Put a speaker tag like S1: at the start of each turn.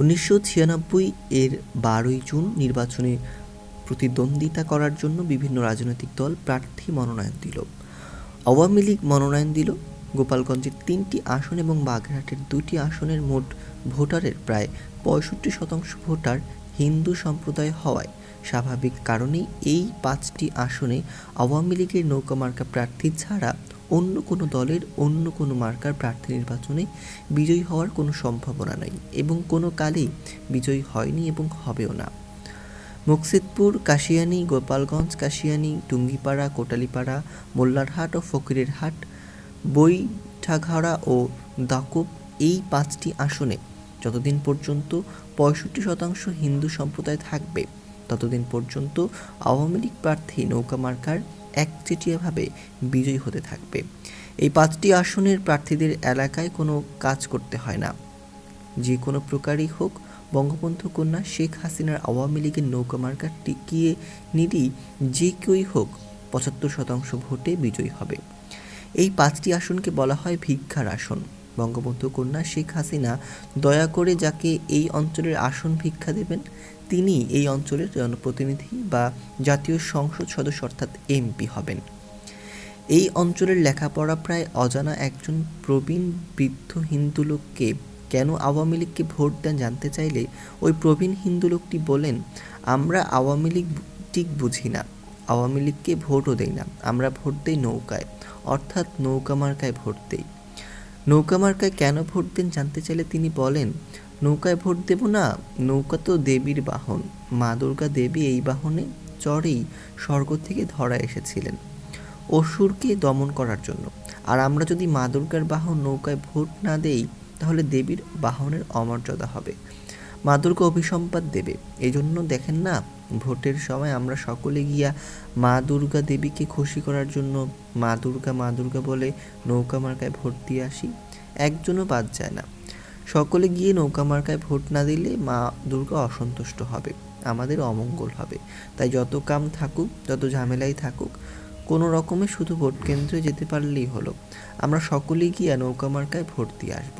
S1: উনিশশো ছিয়ানব্বই এর বারোই জুন নির্বাচনে প্রতিদ্বন্দ্বিতা করার জন্য বিভিন্ন রাজনৈতিক দল প্রার্থী মনোনয়ন দিল। আওয়ামী লীগ মনোনয়ন দিল। গোপালগঞ্জের তিনটি আসন এবং বাগেরহাটের দুটি আসনের মোট ভোটারের প্রায় পঁয়ষট্টি শতাংশ ভোটার হিন্দু সম্প্রদায় হওয়ায় স্বাভাবিক কারণেই এই পাঁচটি আসনে আওয়ামী লীগের নৌকা মার্কা প্রার্থী ছাড়া অন্য কোনো দলের অন্য কোনো মার্কার প্রার্থী নির্বাচনে বিজয়ী হওয়ার কোনো সম্ভাবনা নাই এবং কোনো কালেই বিজয়ী হয়নি এবং হবেও না। মুকসিদপুর, কাশিয়ানী, গোপালগঞ্জ, কাশিয়ানী, টুঙ্গিপাড়া, কোটালিপাড়া, মোল্লারহাট ও ফকিরের ফকিরেরহাট, বৈঠাঘাড়া ও দাকুব এই পাঁচটি আসনে যতদিন পর্যন্ত পঁয়ষট্টি শতাংশ হিন্দু সম্প্রদায় থাকবে, ততদিন পর্যন্ত আওয়ামী লীগ প্রার্থী নৌকা মার্কার একচেটিয়াভাবে বিজয়ী হতে থাকবে। এই পাঁচটি আসনের প্রার্থীদের এলাকায় কোনো কাজ করতে হয় না। যে কোনো প্রকারই হোক, বঙ্গবন্ধু কন্যা শেখ হাসিনার আওয়ামী লীগের নৌকা মার্কা টিকিয়ে নিলেই যে কেউই হোক পঁচাত্তর শতাংশ ভোটে বিজয়ী হবে। এই পাঁচটি আসনকে বলা হয় ভিক্ষার আসন। বঙ্গবন্ধু কন্যা শেখ হাসিনা দয়া করে যাকে এই অঞ্চলের আসন ভিক্ষা দেবেন তিনি এই অঞ্চলের জনপ্রতিনিধি বা জাতীয় সংসদ সদস্য অর্থাৎ এমপি হবেন। এই অঞ্চলের লেখাপড়া প্রায় অজানা একজন প্রবীণ বৃদ্ধ হিন্দু লোককে কেন আওয়ামী লীগকে ভোট দেন জানতে চাইলে ওই প্রবীণ হিন্দু লোকটি বলেন, আমরা আওয়ামী লীগ ঠিক বুঝি না। আওয়ামী লীগকে ভোটও দেই না। আমরা ভোট দেই নৌকায়। অর্থাৎ নৌকা মার্কায় ভোট দেই। নৌকা মার্কায় কেন ভোট দেন জানতে চাইলে তিনি বলেন, নৌকায় ভোট দেব না, নৌকা তো দেবীর বাহন। মা দুর্গা দেবী এই বাহনে চড়েই স্বর্গ থেকে ধরা এসেছিলেন অসুরকে দমন করার জন্য। আর আমরা যদি মা দুর্গার বাহন নৌকায় ভোট না দেই, তাহলে দেবীর বাহনের অমর্যাদা হবে। মা দুর্গা অভিসম্পাদ দেবে। এই জন্য দেখেন না ভোটের সময় আমরা সকলে গিয়া মা দুর্গা দেবীকে খুশি করার জন্য মা দুর্গা মা দুর্গা বলে নৌকা মার্কায় ভোট দিয়ে আসি। একজনও বাদ যায় না। সকলে গিয়ে নৌকা মার্কায় ভোট না দিলে মা দুর্গা অসন্তুষ্ট হবে, আমাদের অমঙ্গল হবে। তাই যত কাম থাকুক, যত ঝামেলাই থাকুক, কোনো রকমে শুধু ভোট কেন্দ্রে যেতে পারলেই হলো। আমরা সকলেই গিয়ে নৌকা মার্কায় ভোট দিয়ে আসব।